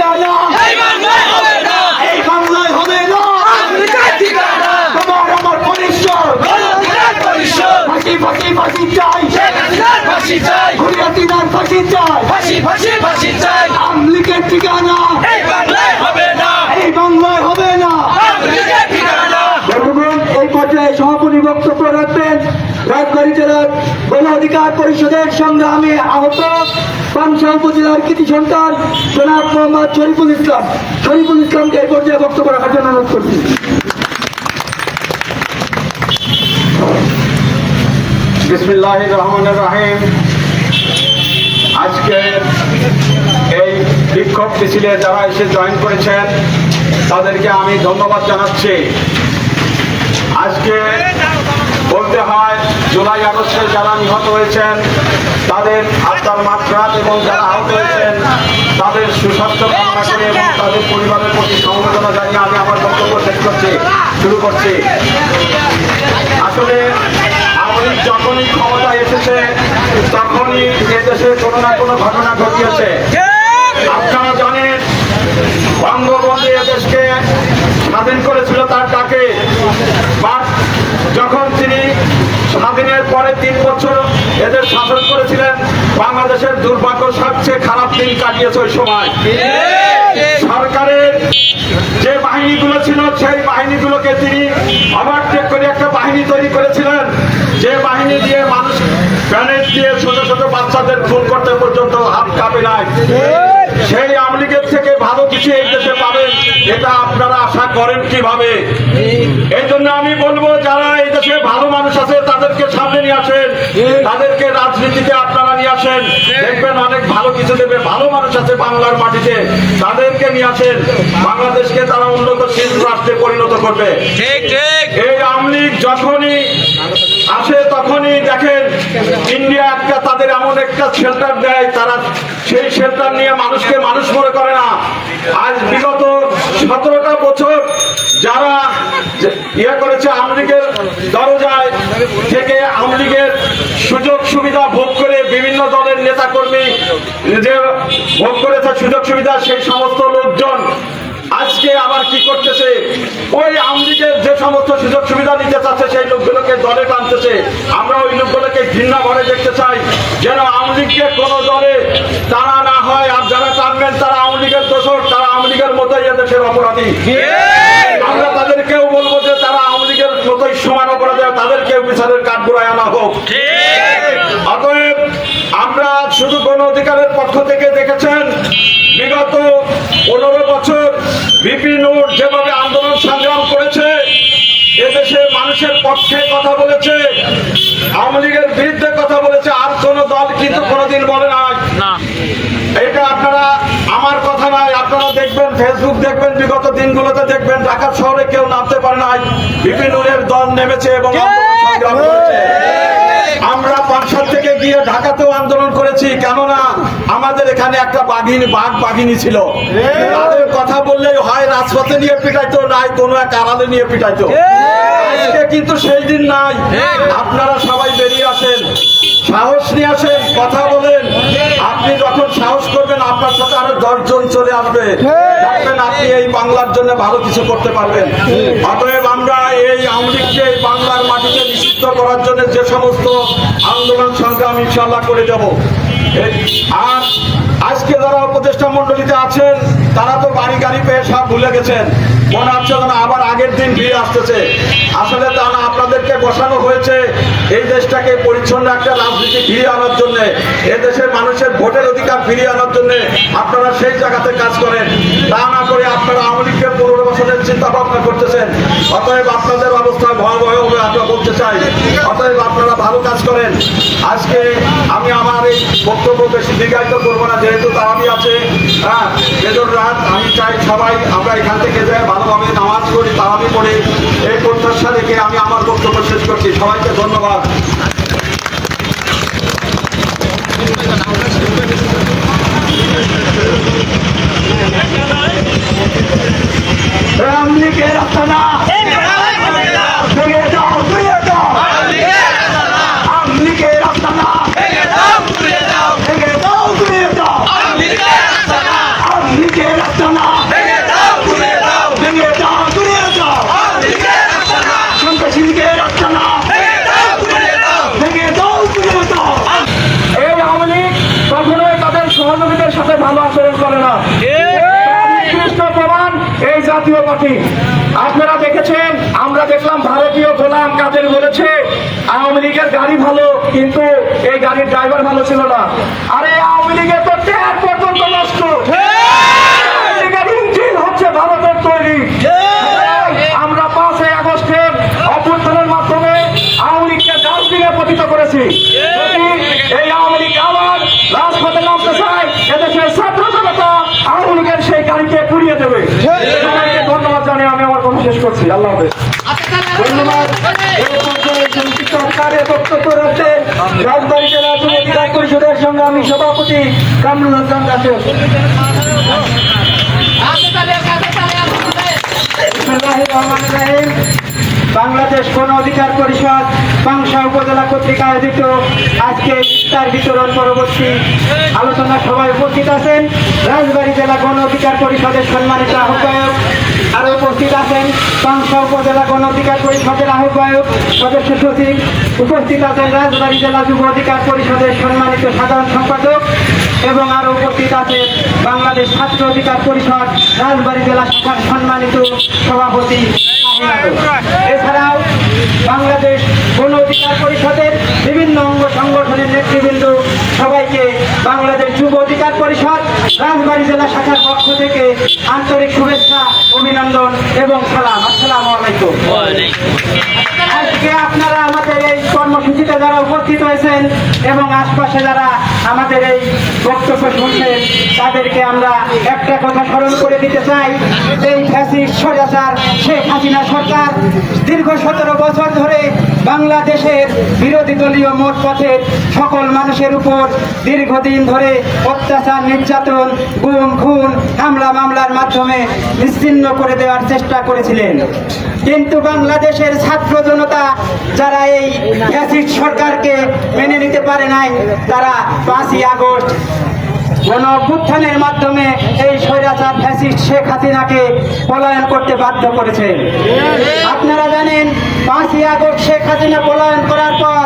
ঠিকানা? এই বাংলায় হবে না। এই বাংলায় হবে না। আমেরিকার ঠিকানা। তোমার আমার পরিশ্রম গণঅধিকার পরিষদ ফাঁসি ফাঁসি ফাঁসি চাই। শেখ হাসিনার ফাঁসি চাই। ফাঁসি চাই। ফাঁসি ফাঁসি ফাঁসি চাই। আমলিকের ঠিকানা। এই বাংলায় হবে না এই বাংলায় হবে না আমেরিকার ঠিকানা বন্ধুগণ এই পর্যায়ে সভাপতি বক্তব্য রাখবেন রাজবাড়ী জেলার গণ অধিকার পরিষদের সংগ্রামে আহত পাংশা উপজেলার কৃতি সন্তান জনাব মোহাম্মদ শরীফুল ইসলাম। শরীফুল ইসলামকে এই পর্যায়ে বক্তব্য রাখার জন্য অনুরোধ করছি। বিসমিল্লাহ রহমান রাহিম আজকে এই বিক্ষোভ মিছিলে যারা এসে জয়েন করেছেন, তাদেরকে আমি ধন্যবাদ জানাচ্ছি। আজকে বলতে হয়, জুলাই আগস্টে যারা নিহত হয়েছেন, তাদের আত্মার মাত্রাত এবং যারা আহত হয়েছেন, তাদের সুস্বাস্থ্য কামনা করে এবং তাদের পরিবারের প্রতি সমবেদনা জানিয়ে আমি আমার বক্তব্য শেষ করছি, শুরু করছি। আসলে আওয়ামী যখনই ক্ষমতায় এসেছে, তখনই এদেশে কোনো না কোনো ঘটনা ঘটিয়েছে। আপনারা জানেন, বঙ্গবন্ধু এদেশকে স্বাধীন করেছিল স্বাধীনের পরে তিন বছর এদের শাসন করেছিলেন। বাংলাদেশের দুর্ভাগ্য সবচেয়ে খারাপ দিন কাটিয়েছে ওই সময়। সরকারের যে বাহিনীগুলো ছিল, সেই বাহিনীগুলোকে তিনি ওভারটেক করে একটা বাহিনী তৈরি করেছিলেন। যে বাহিনী দিয়ে মানুষ ব্যানেজ দিয়ে ছোট ছোট বাচ্চাদের খুন করতে পর্যন্ত হাত কাঁপে নাই। সেই আওয়ামী লীগের থেকে ভালো কিছু এই দেশে পাবেন, এটা আপনারা আশা করেন কীভাবে? এই জন্য আমি বলব যারা এই দেশে ভালো মানুষ আছে তাদেরকে সামনে নিয়ে আসেন। তাদেরকে রাজনীতিতে আপনারা নিয়ে আসেন। দেখবেন অনেক ভালো কিছু দেবে। ভালো মানুষ আছে বাংলার মাটিতে। তাদেরকে নিয়ে আসেন। বাংলাদেশকে তারা উন্নত উন্নতশীল রাষ্ট্রে পরিণত করবে। এই আওয়ামী লীগ যখনই আসে তখনই দেখেন ইন্ডিয়া একটা তাদের এমন একটা শেল্টার দেয়। তারা সেই শেল্টার নিয়ে মানুষকে মানুষ মনে করে না। আজ বিগত সতেরোটা বছর যারা ইয়ে করেছে আমলিগের লীগের দরজায় থেকে আওয়ামী লীগের সুযোগ সুবিধা ভোগ করে বিভিন্ন দলের নেতা কর্মী যে ভোগ করেছে সুযোগ সুবিধা, সেই সমস্ত লোকজন আজকে আবার কি করতেছে? ওই আমলিগের যে সমস্ত সুযোগ সুবিধা নিতে চাচ্ছে, সেই লোকগুলোকে দলে টানতেছে। আমরা ওই লোকগুলোকে ঘৃণা ভরে দেখতে চাই, যেন আওয়ামী লীগকে কোনো দলে টানা না হয়। আর যারা টানবেন, তারা আওয়ামী লীগের দোষর, তারা আমলিগের লীগের মতোই এদেশের অপরাধী আমরা তাদেরকেও বলব যে তারা আওয়ামী মতোই সমান তাদেরকেও বিচারের আনা হোক। অতএব আমরা শুধু গণ অধিকারের পক্ষ থেকে দেখেছেন, বিগত পনেরো বছর বিপিনুর যেভাবে আন্দোলন সংগ্রাম করেছে এদেশের মানুষের পক্ষে কথা বলেছে, আওয়ামী লীগের বিরুদ্ধে কথা বলেছে, আর কোন দল কিন্তু কোনোদিন বলে ফেসবুক দেখবেন বিগত দিনগুলোতে দেখবেন ঢাকা শহরে কেউ নামতে পারে নাই। বিপিনুরের দল নেমেছে এবং সংগ্রাম করেছে। আমরা পাঁচশাল থেকে গিয়ে ঢাকাতেও আন্দোলন করেছি কেননা আমাদের এখানে একটা বাঘিনী বাঘ বাঘিনী ছিল। তাদের কথা বললেই হয় রাজপথে নিয়ে পিটাইতো নাই কোনো এক আড়ালে নিয়ে পিটাইতো আজকে কিন্তু সেই দিন নাই। আপনারা সবাই বেরিয়ে আসেন সাহস নিয়ে আসেন কথা বলেন। আপনি যখন সাহস করবেন আপনার সাথে আরও দশজন চলে আসবে। দেখবেন আপনি এই বাংলার জন্য ভালো কিছু করতে পারবেন। অতএব আমরা এই আওয়ামী লীগকে এই বাংলার নিষিদ্ধ করার জন্য যে সমস্ত আন্দোলন সংগ্রাম ইনশাল্লাহ করে যাব। আর আজকে যারা উপদেষ্টা মন্ডলীতে আছেন, তারা তো বাড়ি গাড়ি পেয়ে সব ভুলে গেছেন। মনে হচ্ছে যেন আবার আগের দিন ভিড় আসতেছে। আসলে তা না, আপনাদেরকে বসানো হয়েছে এই দেশটাকে পরিচ্ছন্ন একটা রাজনীতি ফিরিয়ে আনার জন্য। এ দেশের মানুষের ভোটের অধিকার ফিরিয়ে আনার জন্য আপনারা সেই জায়গাতে কাজ করেন। তা না করে আপনারা আওয়ামী লীগকে বছরের চিন্তা ভাবনা করতেছেন। অতএব আপনাদের অবস্থা ভয়াবহ হবে আমরা বলতে চাই। অতএব আপনারা ভালো কাজ করেন। আজকে আমি আমার এই বক্তব্য বেশি দীর্ঘায়িত করব না, যেহেতু তারাবি আছে। হ্যাঁ রাত আমি চাই সবাই আমরা এখান থেকে যাই, ভালোভাবে নামাজ পড়ি, তারাবি পড়ি। এই প্রত্যাশা রেখে আমি আমার বক্তব্য শেষ করছি। সবাইকে ধন্যবাদ। আস্তানা ভেঙে আপনারা দেখেছেন, আমরা দেখলাম ভারতীয় গোলাম কাদের বলেছে, আওয়ামী লীগের গাড়ি ভালো, কিন্তু এই গাড়ির ড্রাইভার ভালো ছিল না। আরে আওয়ামী লীগের তো ট্যাগ পর্যন্ত নষ্ট আওয়ামী লীগের ইঞ্জিন হচ্ছে ভারতের তৈরি আমরা পাঁচই আগস্টের অভ্যুত্থানের মাধ্যমে আওয়ামী লীগকে ডাস্টবিনে পতিত করেছি যদি এই আওয়ামী লীগ আবার রাজপথে নামতে চায় এদেশের ছাত্র জনতা আওয়ামী লীগের সেই গাড়িতে পুড়িয়ে দেবে সবাইকে ধন্যবাদ জানিয়ে আমি আমার কথা শেষ করছি আল্লাহ হাফেজ। ধন্যবাদ। বক্তব্য রাজবাড়ী জেলা পরিষদের সংগ্রামী সভাপতি কামরুল হাসান রহিম। বাংলাদেশ গণ অধিকার পরিষদ পাংশা উপজেলা কর্তৃক আয়োজিত আজকে ইফতার বিতরণ পরবর্তী আলোচনা সভায় উপস্থিত আছেন রাজবাড়ী জেলা গণ অধিকার পরিষদের সম্মানিত আহ্বায়ক আরও উপস্থিত আছেন পাংশা উপজেলা গণ অধিকার পরিষদের আহ্বায়ক, সদস্য সচিব উপস্থিত আছেন রাজবাড়ী জেলা যুব অধিকার পরিষদের সম্মানিত সাধারণ সম্পাদক এবং আরও উপস্থিত আছেন বাংলাদেশ ছাত্র অধিকার পরিষদ রাজবাড়ী জেলা শাখার সম্মানিত সভাপতি। এছাড়াও বাংলাদেশ গণ অধিকার পরিষদের বিভিন্ন অঙ্গ সংগঠনের নেতৃবৃন্দ সবাইকে বাংলাদেশ যুব অধিকার পরিষদ রাজবাড়ী জেলা শাখার পক্ষ থেকে আন্তরিক শুভেচ্ছা, অভিনন্দন এবং সালাম। আসসালামু আলাইকুম। আজকে আপনারা আমাদের এই কর্মসূচিতে যারা উপস্থিত হয়েছেন এবং আশপাশে যারা আমাদের এই বক্তব্য শুনছেন, তাদেরকে আমরা একটা কথা স্মরণ করে দিতে চাই। এই ফ্যাসিস্ট স্বৈরাচার শেখ হাসিনা সরকার দীর্ঘ সতেরো বছর ধরে বাংলাদেশের বিরোধী দলীয় মোট পথে সকল মানুষের উপর দীর্ঘদিন ধরে অত্যাচার, নির্যাতন, গুম, খুন, হামলা, মামলার মাধ্যমে নিশ্চিন্ন করে দেওয়ার চেষ্টা করেছিলেন। কিন্তু বাংলাদেশের ছাত্র জনতা যারা এই সরকারকে মেনে নিতে পারে নাই, তারা পাঁচই আগস্ট গণ অভ্যুত্থানের মাধ্যমে এই স্বৈরাচার ফ্যাসিস্ট শেখ হাসিনাকে পলায়ন করতে বাধ্য করেছে আপনারা জানেন পাঁচই আগস্ট শেখ হাসিনা পলায়ন করার পর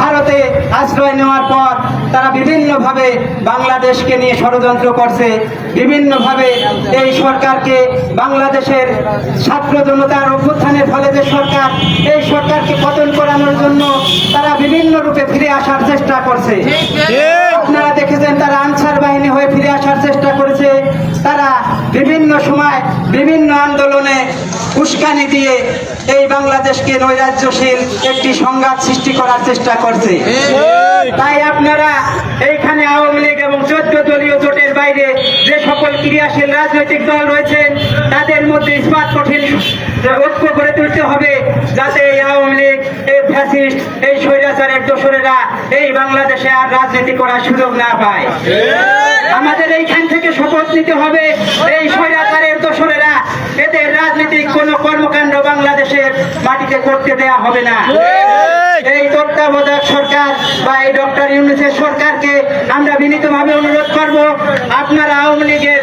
ভারতে আশ্রয় নেওয়ার পর তারা বিভিন্নভাবে বাংলাদেশকে নিয়ে ষড়যন্ত্র করছে। বিভিন্নভাবে এই সরকারকে বাংলাদেশের ছাত্র জনতার অভ্যুত্থানের ফলে যে সরকার এই সরকারকে পতন করানোর জন্য তারা বিভিন্ন রূপে ফিরে আসার চেষ্টা করছে। আপনারা দেখেছেন তারা বাহিনী হয়ে ফিরে আসার চেষ্টা করেছে, তারা বিভিন্ন সময় বিভিন্ন আন্দোলনে উস্কানি দিয়ে এই বাংলাদেশকে নৈরাজ্যশীল একটি সংঘাত সৃষ্টি করার চেষ্টা করছে। তাই আপনারা এইখানে আওয়ামী লীগ এবং চোদ্দ দলীয় জোটের বাইরে যে সকল ক্রিয়াশীল রাজনৈতিক দল রয়েছেন তাদের মধ্যে ইস্পাত কঠিন ঐক্য করে তুলতে হবে যাতে এই আওয়ামী লীগ, এই ফ্যাসিস্ট, এই স্বৈরাচারের দোসরেরা এই বাংলাদেশে আর রাজনীতি করার সুযোগ না পায়। আমাদের এইখান থেকে শপথ নিতে হবে, এই স্বৈরাচারের দোসরেরা এদের রাজনৈতিক কোনো কর্মকাণ্ড বাংলাদেশের মাটিতে করতে দেয়া হবে না। এই তত্ত্বাবধায়ক সরকার বা এই ডক্টর ইউনুসের সরকারকে আমরা বিনীতভাবে অনুরোধ করব, আপনারা আওয়ামী লীগের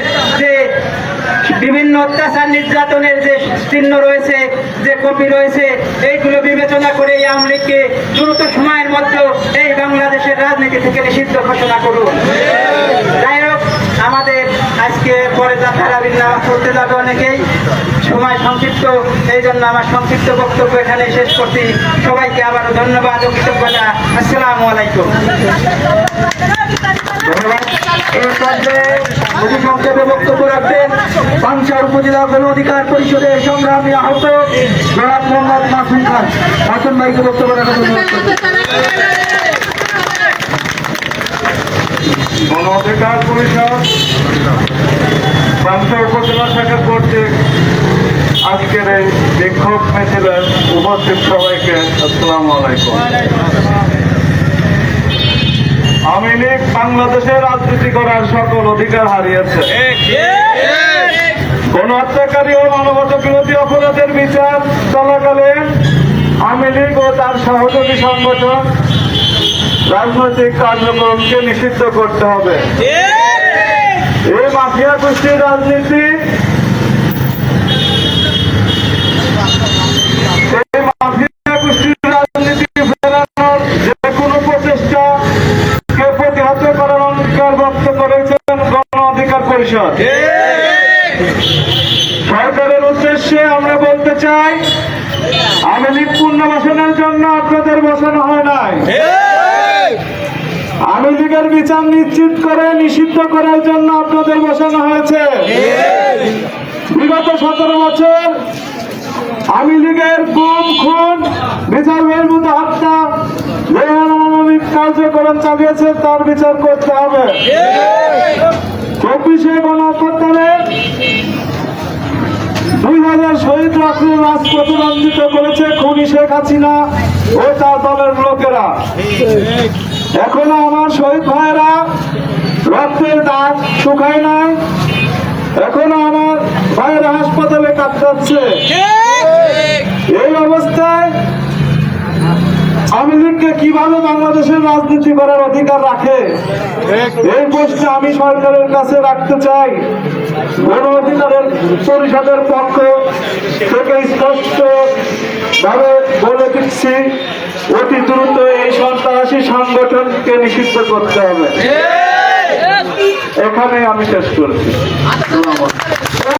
বিভিন্ন অত্যাচার নির্যাতনের যে চিহ্ন রয়েছে, যে কপি রয়েছে, এইগুলো বিবেচনা করে আওয়ামী লীগকে দ্রুত সময়ের মধ্যে এই বাংলাদেশের রাজনীতি থেকে নিষিদ্ধ ঘোষণা করুন। যাই হোক, আমাদের আজকে পরে যা নামাজ করতে যাবে অনেকেই। সময় সংক্ষিপ্ত, এই জন্য আমার সংক্ষিপ্ত বক্তব্য এখানে শেষ করছি। সবাইকে আবারও ধন্যবাদ ও কৃতজ্ঞতা। আসসালামু আলাইকুম। সংক্ষেপে বক্তব্য গণ অধিকার ভাইকে বক্তব্য গণ অধিকার পরিষদ। পাংশা উপজেলা শাখা কর্তৃক আজকের এই বিক্ষোভ মিছিলে উপস্থিত সবাইকে আসসালামু আলাইকুম। আওয়ামী লীগ বাংলাদেশের রাজনীতি করার সকল অধিকার হারিয়েছে। কোন হত্যাকারী ও মানবতা বিরোধী অপরাধের বিচার চলাকালীন আওয়ামী লীগ ও তার সহযোগী সংগঠন রাজনৈতিক কার্যক্রমকে নিষিদ্ধ করতে হবে। মাফিয়া গোষ্ঠীর রাজনীতি এই মাফিয়া গোষ্ঠীর বিচার নিশ্চিত করে, নিষিদ্ধ করার জন্য আপনাদের বসানো হয়েছে। বিগত সতেরো বছর আওয়ামী লীগের গুম, খুন বিচার বহির্ভূত হত্যা কার্যক্রম চালিয়েছে, তার বিচার করতে হবে। চব্বিশে গণঅভ্যুত্থানে দুই হাজার শহীদ রাষ্ট্র রাজ প্রতিবন্ধিত করেছে খুনি শেখ হাসিনা ও তার দলের লোকেরা। এখনও আমার শহীদ ভাইয়েরা রক্তের দাগ শুকায় নাই। এখনও আমার ভাইয়েরা হাসপাতালে কাটাচ্ছে এই অবস্থায় আওয়ামী লীগকে কীভাবে বাংলাদেশের রাজনীতি করার অধিকার রাখে, এই প্রশ্ন আমি সরকারের কাছে রাখতে চাই। গণ অধিকারের পরিষদের পক্ষ থেকে স্পষ্ট ভাবে বলে দিচ্ছি অতি দ্রুত এই সন্ত্রাসী সংগঠনকে নিষিদ্ধ করতে হবে। এখানে আমি শেষ করছি।